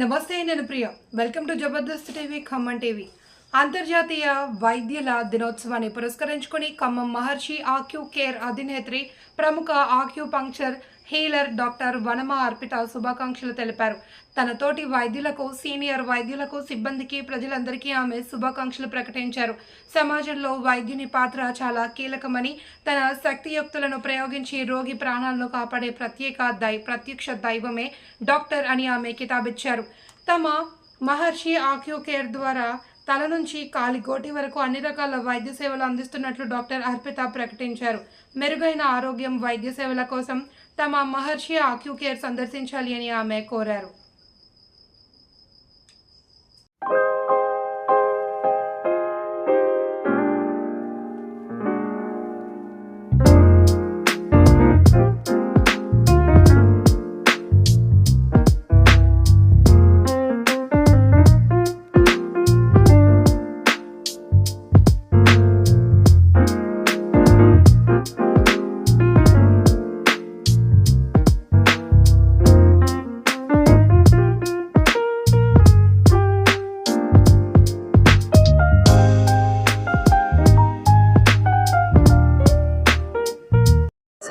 నమస్తే నేను Priya. Welcome to Jabardasth TV Khammam TV అంతర్జాతీయ వైద్యుల దినోత్సవాన్ని పురస్కరించుకుని ఖమ్మం మహర్షి ఆక్యూ కేర్ అధినేత్రి ప్రముఖ acupuncture healer doctor Vanama Arpitha శుభాకాంక్షలు తెలిపారు. తన తోటి వైద్యులకు సీనియర్ వైద్యులకు సిబ్బందికి ప్రజలందరికీ ఆమె శుభాకాంక్షలు ప్రకటించారు. సమాజంలో వైద్యుని పాత్ర చాలా కీలకమని తన శక్తియుక్తులను ప్రయోగించి రోగి ప్రాణాలను కాపాడే ప్రత్యేక దై ప్రత్యక్ష దైవమే డాక్టర్ అని ఆమె కితాబిచ్చారు. తమ మహర్షి ఆక్యూ కేర్ ద్వారా తల నుంచి కాలి గోటి వరకు అన్ని రకాల వైద్య సేవలు అందిస్తున్నట్లు డాక్టర్ అర్పిత ప్రకటించారు. మెరుగైన ఆరోగ్యం వైద్య సేవల కోసం తమ మహర్షి ఆక్యూ కేర్ సందర్శించాలి అని ఆమె కోరారు.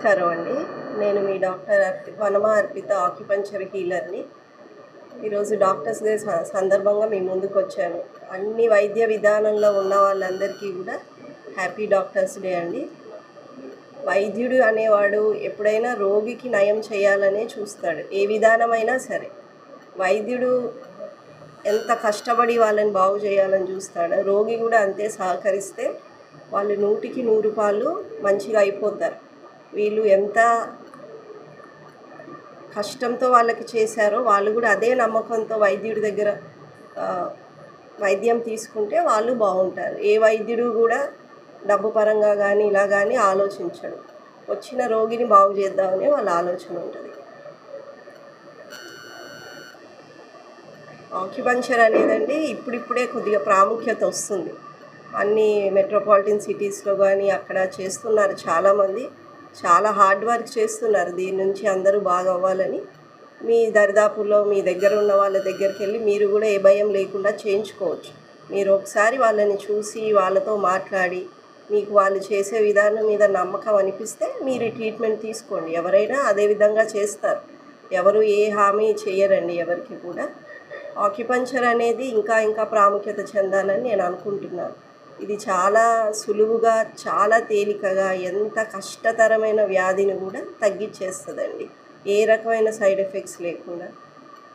నమస్కారం అండి. నేను మీ డాక్టర్ అర్పి వనమ అర్పిత ఆక్యుపంచర్ హీలర్ని. ఈరోజు డాక్టర్స్ డే స- సందర్భంగా మీ ముందుకు వచ్చాను అన్ని వైద్య విధానంలో ఉన్న వాళ్ళందరికీ కూడా హ్యాపీ డాక్టర్స్ డే అండి. వైద్యుడు అనేవాడు ఎప్పుడైనా రోగికి నయం చేయాలనే చూస్తాడు. ఏ విధానమైనా సరే. వైద్యుడు ఎంత కష్టపడి వాళ్ళని బాగు చేయాలని చూస్తాడు. రోగి కూడా అంతే సహకరిస్తే వాళ్ళు నూటికి నూరు పాలు మంచిగా అయిపోతారు. వీళ్ళు ఎంత కష్టంతో వాళ్ళకి చేశారో వాళ్ళు కూడా అదే నమ్మకంతో వైద్యుడి దగ్గర వైద్యం తీసుకుంటే వాళ్ళు బాగుంటారు. ఏ వైద్యుడు కూడా డబ్బు పరంగా కానీ ఇలా కానీ ఆలోచించడు. వచ్చిన రోగిని బాగు చేద్దామని వాళ్ళ ఆలోచన ఉంటుంది. ఆక్యుపంచర్ అనేదండి ఇప్పుడిప్పుడే కొద్దిగా ప్రాముఖ్యత వస్తుంది. అన్ని మెట్రోపాలిటన్ సిటీస్లో కానీ అక్కడ చేస్తున్నారు చాలామంది. చాలా హార్డ్ వర్క్ చేస్తున్నారు. దీని నుంచి అందరూ బాగా అవ్వాలని మీ దరిదాపుల్లో మీ దగ్గర ఉన్న వాళ్ళ దగ్గరికి వెళ్ళి మీరు కూడా ఏ భయం లేకుండా చేయించుకోవచ్చు. మీరు ఒకసారి వాళ్ళని చూసి వాళ్ళతో మాట్లాడి మీకు వాళ్ళు చేసే విధానం మీద నమ్మకం అనిపిస్తే మీరు ట్రీట్మెంట్ తీసుకోండి. ఎవరైనా అదే విధంగా చేస్తారు. ఎవరు ఏ హామీ చేయరండి ఎవరికి కూడా. ఆక్యుపంచర్ అనేది ఇంకా ఇంకా ప్రాముఖ్యత చెందాలని నేను అనుకుంటున్నాను. ఇది చాలా సులువుగా చాలా తేలికగా ఎంత కష్టతరమైన వ్యాధిని కూడా తగ్గించేస్తుందండి. ఏ రకమైన సైడ్ ఎఫెక్ట్స్ లేకుండా.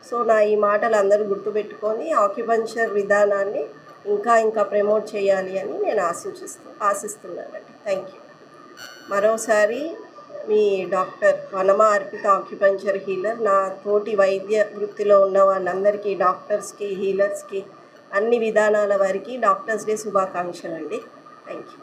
సో నా ఈ మాటలు అందరూ గుర్తుపెట్టుకొని ఆక్యుపంచర్ విధానాన్ని ఇంకా ఇంకా ప్రమోట్ చేయాలి అని నేను ఆశించిస్తూ ఆశిస్తున్నానండి. Thank you. మరోసారి మీ doctor Vanama Arpitha acupuncture healer నా తోటి వైద్య వృత్తిలో ఉన్న వాళ్ళందరికీ డాక్టర్స్కి హీలర్స్కి అన్ని విధానాల వారికి డాక్టర్స్ డే శుభాకాంక్షలు అండి థ్యాంక్ యూ